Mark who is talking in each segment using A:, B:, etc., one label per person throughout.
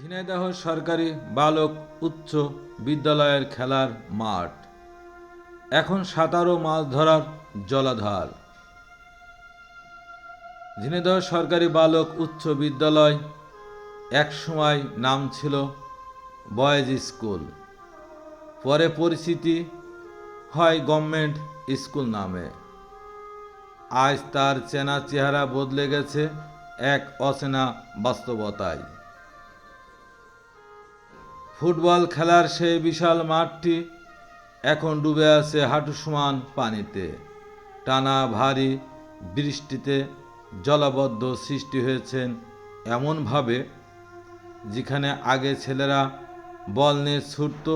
A: ঝিনাইদহ সরকারি বালক উচ্চ বিদ্যালয়ের খেলার মাঠ। এখন সাঁতার ও মাছ ধরার জলাধার। ঝিনাইদহ সরকারি বালক উচ্চ বিদ্যালয় এক সময় নাম ছিল বয়েজ স্কুল। পরে পরিচিতি হয় গভর্নমেন্ট স্কুল নামে। আজ তার চেনা চেহারা বদলে গেছে এক অচেনা বাস্তবতায়। ফুটবল খেলার সেই বিশাল মাঠটি এখন ডুবে আছে হাঁটু সমান পানিতে। টানা ভারী বৃষ্টিতে জলাবদ্ধ সৃষ্টি হয়েছেন এমনভাবে যেখানে আগে ছেলেরা বল নিয়ে ছুটত,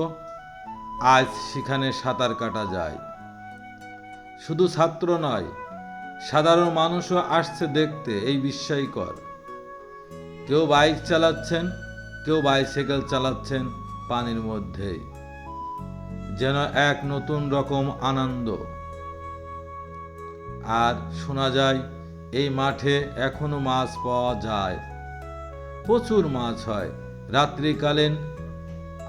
A: আজ সেখানে সাঁতার কাটা যায়। শুধু ছাত্র নয়, সাধারণ মানুষও আসছে দেখতে, এই বিস্ময়কর। কেউ বাইক চালাচ্ছেন কেউ বাইসাইকেল চালাচ্ছেন পানির মধ্যে যেন এক নতুন রকম আনন্দ। আর শোনা যায়, এই মাঠে এখনও মাছ পাওয়া যায়। প্রচুর মাছ হয়। রাত্রিকালীন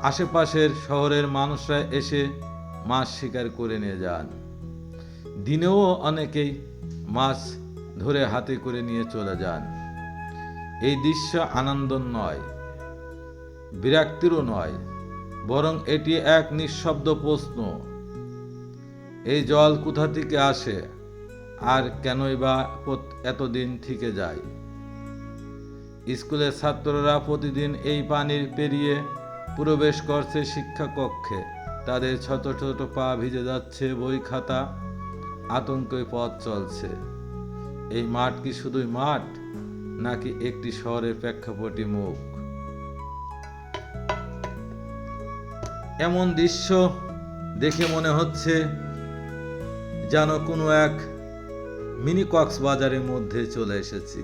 A: আশেপাশের শহরের মানুষরা এসে মাছ শিকার করে নিয়ে যান। দিনেও অনেকেই মাছ ধরে হাতে করে নিয়ে চলে যান। এই দৃশ্য আনন্দ নয়। বিরক্তিরও নয়, বরং এটি এক নিঃশব্দ প্রশ্ন। এই জল কোথা থেকে আসে? আর কেনই বা এতদিন থেকে যায়? স্কুলের ছাত্ররা প্রতিদিন এই পানির পেরিয়ে প্রবেশ করছে শিক্ষা কক্ষে তাদের ছোট ছোট পা ভিজে যাচ্ছে বই খাতা আতঙ্কে পথ চলছে। এই মাঠ কি শুধুই মাঠ, নাকি একটি শহরের প্রেক্ষাপটি মুখ? এমন দৃশ্য দেখে মনে হচ্ছে যেন কোনো এক মিনি কক্সবাজারের মধ্যে চলে এসেছি।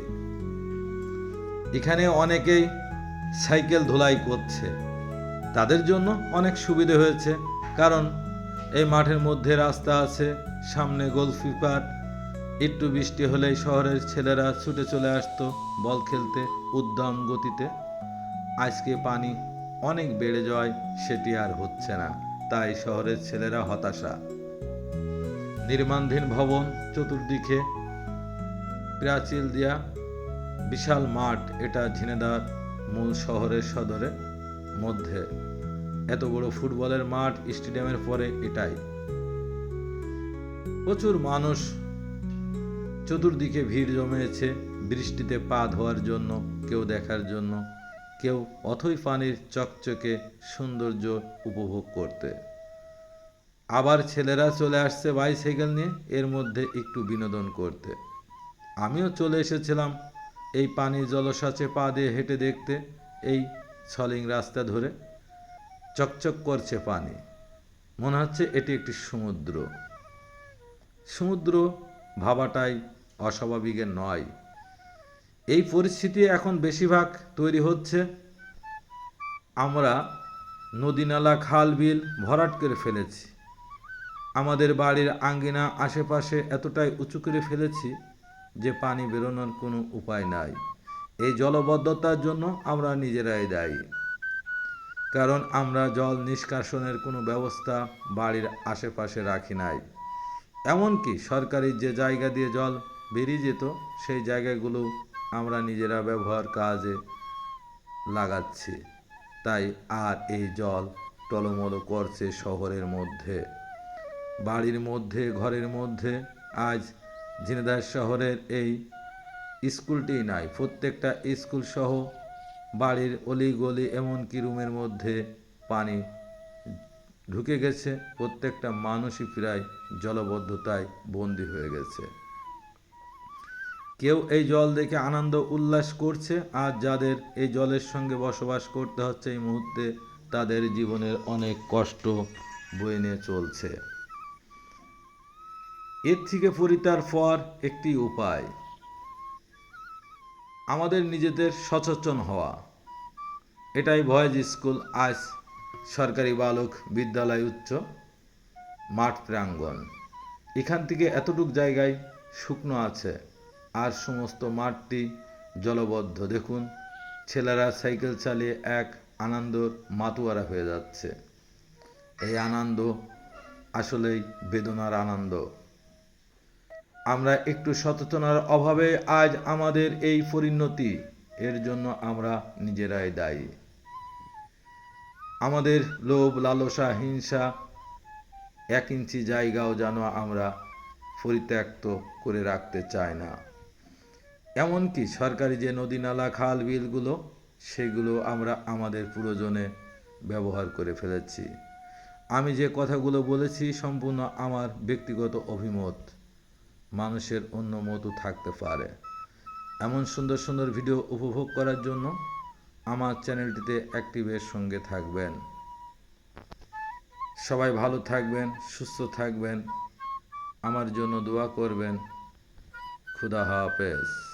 A: এখানে অনেকেই সাইকেল ধুলাই করছে। তাদের জন্য অনেক সুবিধে হয়েছে, কারণ এই মাঠের মধ্যে রাস্তা আছে, সামনে গোলকিপার। একটু বৃষ্টি হলেই শহরের ছেলেরা ছুটে চলে আসতো বল খেলতে উদ্যম গতিতে। আজকে পানি অনেক বেড়ে যায় সেটি আর হচ্ছে না। তাই শহরের ছেলেরা হতাশা। নির্মাণধীন ভবন চতুর্দিকে প্রাচীল দিয়া বিশাল মাঠ, এটা ঝিনেদার মূল শহরের সদরে মধ্যে। এত বড় ফুটবলের মাঠ স্টেডিয়ামের পরে এটাই। প্রচুর মানুষ চতুর্দিকে ভিড় জমেছে বৃষ্টিতে পা ধোয়ার জন্য, কেউ দেখার জন্য। কেউ অথই পানির চকচকে সৌন্দর্য উপভোগ করতে। আবার ছেলেরা চলে আসছে বাইসাইকেল নিয়ে, এর মধ্যে একটু বিনোদন করতে। আমিও চলে এসেছিলাম এই পানির জলসাচে পা দিয়ে হেঁটে দেখতে, এই ছলিং রাস্তা ধরে। চকচক করছে পানি। মনে হচ্ছে এটি একটি সমুদ্র। সমুদ্র ভাবাটাই অস্বাভাবিকের নয়। এই পরিস্থিতি এখন বেশিরভাগ তৈরি হচ্ছে। আমরা নদী নালা খাল বিল ভরাট করে ফেলেছি। আমাদের বাড়ির আঙ্গিনা আশেপাশে এতটাই উঁচু করে ফেলেছি যে পানি বেরোনোর কোনো উপায় নাই। এই জলবদ্ধতার জন্য আমরা নিজেরাই দায়ী। কারণ আমরা জল নিষ্কাশনের কোনো ব্যবস্থা বাড়ির আশেপাশে রাখি নাই। এমনকি সরকারি যে জায়গা দিয়ে জল বেরিয়ে যেত, সেই জায়গাগুলো আমরা নিজেরা ব্যবহার কাজে লাগাচ্ছি। তাই আর এই জল টলমলো করছে শহরের মধ্যে। বাড়ির মধ্যে, ঘরের মধ্যে। আজ ঝিনাইদহ শহরের এই স্কুলটি নাই। প্রত্যেকটা স্কুল সহ বাড়ির অলি গলি এমনকি রুমের মধ্যে পানি ঢুকে গেছে। প্রত্যেকটা মানুষই প্রায় জলবদ্ধতায় বন্দী হয়ে গেছে। কেউ এই জল দেখে আনন্দ উল্লাস করছে, আর যাদের এই জলের সঙ্গে বসবাস করতে হচ্ছে এই মুহূর্তে তাদের জীবনের অনেক কষ্ট বয়ে নিয়ে চলছে। এর থেকে পরিতার পর একটি উপায়, আমাদের নিজেদের সচেতন হওয়া। এটাই ভয়েজ স্কুল আজ সরকারি বালক বিদ্যালয় উচ্চ মাঠ প্রাঙ্গণ। এখান থেকে এতটুক জায়গায় শুকনো আছে। আর সমস্ত মাঠটি জলবদ্ধ। দেখুন, ছেলেরা সাইকেল চালিয়ে এক আনন্দর মাতুয়ারা হয়ে যাচ্ছে। এই আনন্দ আসলেই বেদনার আনন্দ। আমরা একটু সচেতনার অভাবে আজ আমাদের এই পরিণতি, এর জন্য আমরা নিজেরাই দায়ী। আমাদের লোভ, লালসা, হিংসা, এক ইঞ্চি জায়গাও যেন আমরা পরিত্যক্ত করে রাখতে চাই না। এমনকি সরকারি যে নদী নালা খাল, বিলগুলো, সেগুলো আমরা আমাদের প্রয়োজনে ব্যবহার করে ফেলেছি। আমি যে কথাগুলো বলেছি সম্পূর্ণ আমার ব্যক্তিগত অভিমত। মানুষের অন্য মতো থাকতে পারে। এমন সুন্দর সুন্দর ভিডিও উপভোগ করার জন্য আমার চ্যানেলটিতে অ্যাক্টিভের সঙ্গে থাকবেন। সবাই ভালো থাকবেন, সুস্থ থাকবেন। আমার জন্য দোয়া করবেন। খুদা হাফেজ।